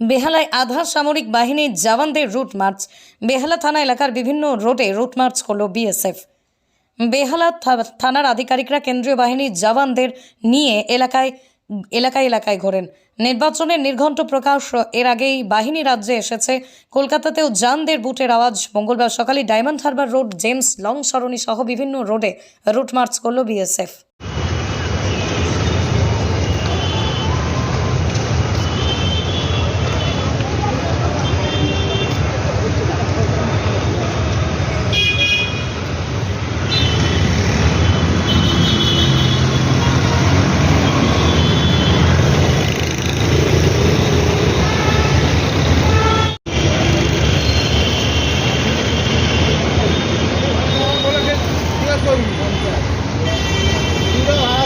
বেহালায় আধা সামরিক বাহিনীর জওয়ানদের রুট মার্চ। বেহালা থানা এলাকার বিভিন্ন রোডে রুট মার্চ করল বিএসএফ। বেহালা থানার আধিকারিকরা কেন্দ্রীয় বাহিনীর জওয়ানদের নিয়ে এলাকায় এলাকায় এলাকায় ঘোরেন। নির্বাচনের নির্ঘণ্ট প্রকাশ এর আগেই বাহিনী রাজ্যে এসেছে। কলকাতাতেও জানদের বুটের আওয়াজ। মঙ্গলবার সকালে Diamond Harbour road, James Long সরণি সহ বিভিন্ন রোডে রুট মার্চ করল বিএসএফ। 들어가